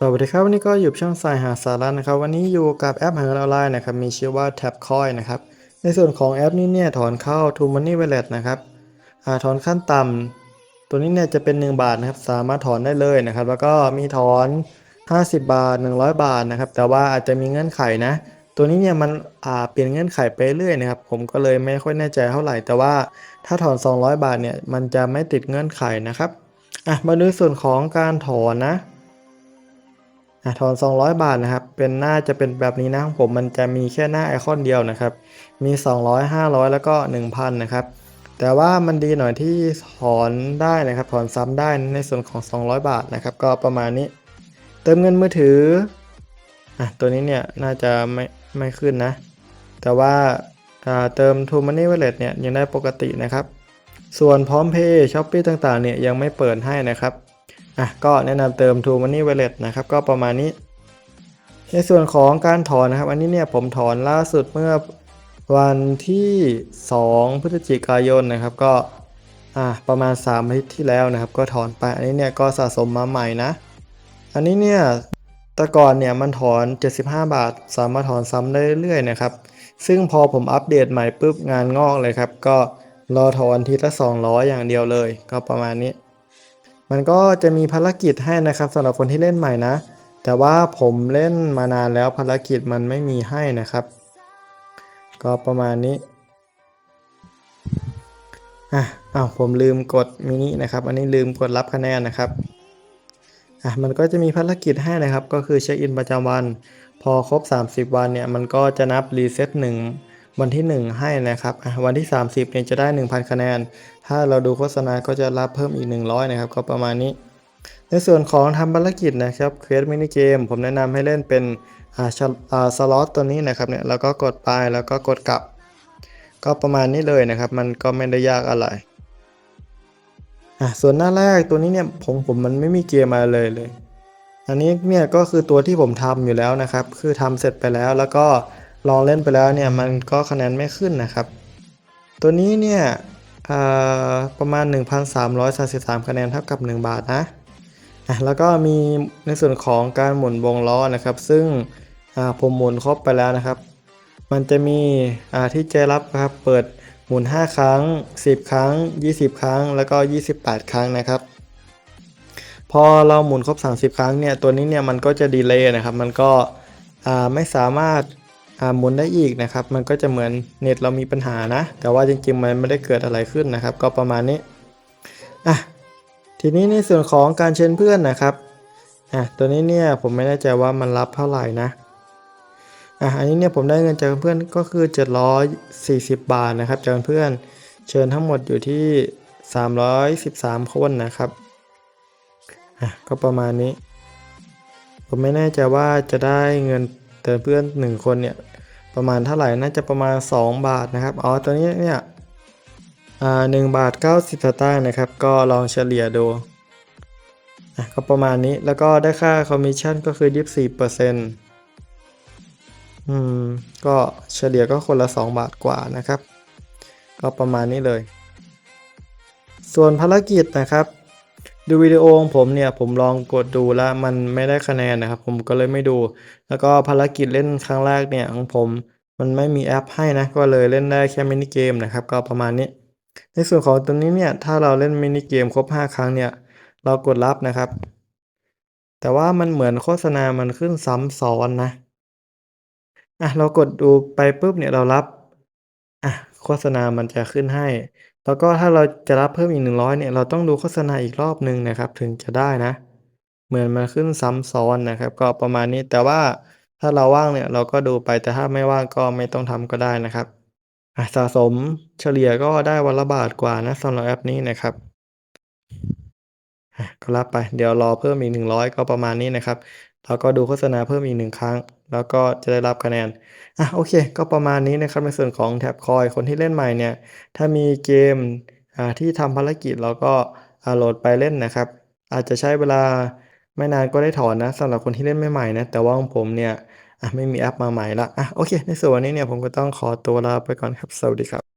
สวัสดีครับวันนี้ก็อยู่ช่องสายหาสาระนะครับ วันนี้อยู่กับแอปหาเงินออนไลน์นะครับมีชื่อว่า Tabcoin นะครับในส่วนของแอปนี้เนี่ยถอนเข้า t o Money Wallet นะครับอ่าถอนขั้นต่ำตัวนี้เนี่ยจะเป็น 1 บาทนะครับสามารถถอนได้เลยนะครับ แล้วก็มีถอน 50 บาท 100 บาทนะครับแต่ว่าอาจจะมีเงื่อนไขนะ ตัวนี้เนี่ยมันเปลี่ยนเงื่อนไขไปเรื่อยนะครับผมก็เลยไม่ค่อยแน่ใจเท่าไหร่ แต่ว่าถ้าถอน 200 บาทเนี่ยมันจะไม่ติดเงื่อนไขนะครับอะมาดูส่วนของการถอนนะ อะถอน 200 บาทนะครับ เป็นหน้าจะเป็นแบบนี้นะของผมมันจะมีแค่หน้าไอคอนเดียวนะครับ มี 200 500 แล้วก็ 1,000 นะครับ แต่ว่ามันดีหน่อยที่ถอนได้นะครับ ถอนซ้ำได้ในส่วนของ 200 บาทนะครับ ก็ประมาณนี้ เติมเงินมือถือ อะ ตัวนี้เนี่ยน่าจะไม่ไม่ขึ้นนะ แต่ว่าเติม t o Money Wallet เนี่ยยังได้ปกตินะครับ ส่วนพร้อมเพย์ช้อปปี้ต่างๆเนี่ยยังไม่เปิดให้นะครับ อะก็แนะนำเติม t o Money Wallet นะครับก็ประมาณนี้ ในส่วนของการถอนนะครับ อันนี้เนี่ยผมถอนล่าสุดเมื่อวันที่ 2 พฤศจิกายนนะครับก็อะประมาณ3อาทิตย์ที่แล้วนะครับ ก็ถอนไปอันนี้เนี่ยก็สะสมมาใหม่นะ อันนี้เนี่ยแต่ก่อนเนี่ยมันถอน 75 บาท สามารถถอนซ้ำได้เรื่อยๆนะครับ ซึ่งพอผมอัปเดตใหม่ปุ๊บงานงอกเลยครับ ก็รอถอนทีละ 200 อย่างเดียวเลย ก็ประมาณนี้ มันก็จะมีภารกิจให้นะครับสำหรับคนที่เล่นใหม่นะ แต่ว่าผมเล่นมานานแล้วภารกิจมันไม่มีให้นะครับ ก็ประมาณนี้อะอ้าวผมลืมกดมินินะครับ อันนี้ลืมกดรับคะแนนนะครับอะมันก็จะมีภารกิจให้นะครับ ก็คือเช็คอินประจำวัน พอครบ 30 วันเนี่ย มันก็จะนับรีเซ็ตหนึ่ง วันที่ 1 ให้นะครับวันที่ 30เนี่ยจะได้ 1,000 คะแนน ถ้าเราดูโฆษณาก็จะรับเพิ่มอีก 100 นะครับ ก็ประมาณนี้ ในส่วนของทำภารกิจนะครับเควสมินิเกมผมแนะนำให้เล่นเป็นสล็อตตัวนี้นะครับเนี่ยแล้วก็กดไปแล้วก็กดกลับ ก็ประมาณนี้เลยนะครับ มันก็ไม่ได้ยากอะไรอะส่วนหน้าแรกตัวนี้เนี่ยผมผมมันไม่มีเกมมาเลยเลย อันนี้เนี่ยก็คือตัวที่ผมทำอยู่แล้วนะครับ คือทำเสร็จไปแล้วแล้วก็ ลองเล่นไปแล้วเนี่ยมันก็คะแนนไม่ขึ้นนะครับ ตัวนี้เนี่ยอ่าประมาณ 1,333 คะแนนเท่ากับ 1 บาทนะะแล้วก็มีในส่วนของการหมุนวงล้อนะครับ ซึ่งผมหมุนครบไปแล้วนะครับ มันจะมีที่จะรับนะครับเปิดหมุน 5 ครั้ง 10 ครั้ง 20 ครั้ง แล้วก็ 28 ครั้งนะครับ พอเราหมุนครบ 30 ครั้งเนี่ยตัวนี้เนี่ยมันก็จะดีเลย์นะครับ มันก็ไม่สามารถ หมุนได้อีกนะครับ มันก็จะเหมือนเน็ตเรามีปัญหานะ แต่ว่าจริงๆ มันไม่ได้เกิดอะไรขึ้นนะครับ ก็ประมาณนี้อะทีนี้ในส่วนของการเชิญเพื่อนนะครับอะตัวนี้เนี่ยผมไม่แน่ใจว่ามันรับเท่าไหร่นะอะอันนี้เนี่ยผมได้เงินจากเพื่อนก็คือ 740 บาทนะครับจากเพื่อนเชิญทั้งหมดอยู่ที่ 313 คนนะครับอะก็ประมาณนี้ ผมไม่แน่ใจว่าจะได้เงิน เติมเพื่อน 1 คนเนี่ยประมาณเท่าไหร่น่าจะประมาณ 2 บาทนะครับอ๋อตัวนี้เนี่ยอ่าหนึ่งบาท 90สตางค์นะครับ ก็ลองเฉลี่ยดูอะก็ประมาณนี้แล้วก็ได้ค่าคอมมิชชั่นก็คือ24เปอร์เซ็นต์อืมก็เฉลี่ยก็คนละ 2 บาทกว่านะครับ ก็ประมาณนี้เลย ส่วนภารกิจนะครับ ดูวิดีโอของผมเนี่ยผมลองกดดูแล้วมันไม่ได้คะแนนนะครับ ผมก็เลยไม่ดู แล้วก็ภารกิจเล่นครั้งแรกเนี่ยของผมมันไม่มีแอปให้นะก็เลยเล่นได้แค่มินิเกมนะครับก็ประมาณนี้ ในส่วนของตัวนี้เนี่ยถ้าเราเล่นมินิเกมครบ 5 ครั้งเนี่ยเรากดรับนะครับ แต่ว่ามันเหมือนโฆษณามันขึ้นซ้ำซ้อนนะอะเรากดดูไปปุ๊บเนี่ยเรารับ ฆษณามันจะขึ้นให้ แล้วก็ถ้าเราจะรับเพิ่มอีก 100เนี่ยเราต้องดูโฆษณาอีกรอบหนึ่งนะครับ ถึงจะได้นะ เหมือนมันขึ้นซ้ำซ้อนนะครับ ก็ประมาณนี้แต่ว่าถ้าเราว่างเนี่ยเราก็ดูไปแต่ถ้าไม่ว่างก็ไม่ต้องทำก็ได้นะครับสะสมเฉลี่ยก็ได้วันละบาทกว่านะสำหรับแอปนี้นะครับก็รับไปเดี๋ยวรอเพิ่มอีก100 ก็ประมาณนี้นะครับ แล้วก็ดูโฆษณาเพิ่มอีก1ครั้ง แล้วก็จะได้รับคะแนน อะโอเค ก็ประมาณนี้นะครับในส่วนของแท็บคอยคนที่เล่นใหม่เนี่ย ถ้ามีเกมอ่าที่ทำภารกิจเราก็อโหลดไปเล่นนะครับ อาจจะใช้เวลาไม่นานก็ได้ถอนนะสำหรับคนที่เล่นใหม่ๆนะ แต่ว่าของผมเนี่ยอะไม่มีแอปมาใหม่ละอะโอเค ในส่วนวันนี้เนี่ยผมก็ต้องขอตัวลาไปก่อนครับ สวัสดีครับ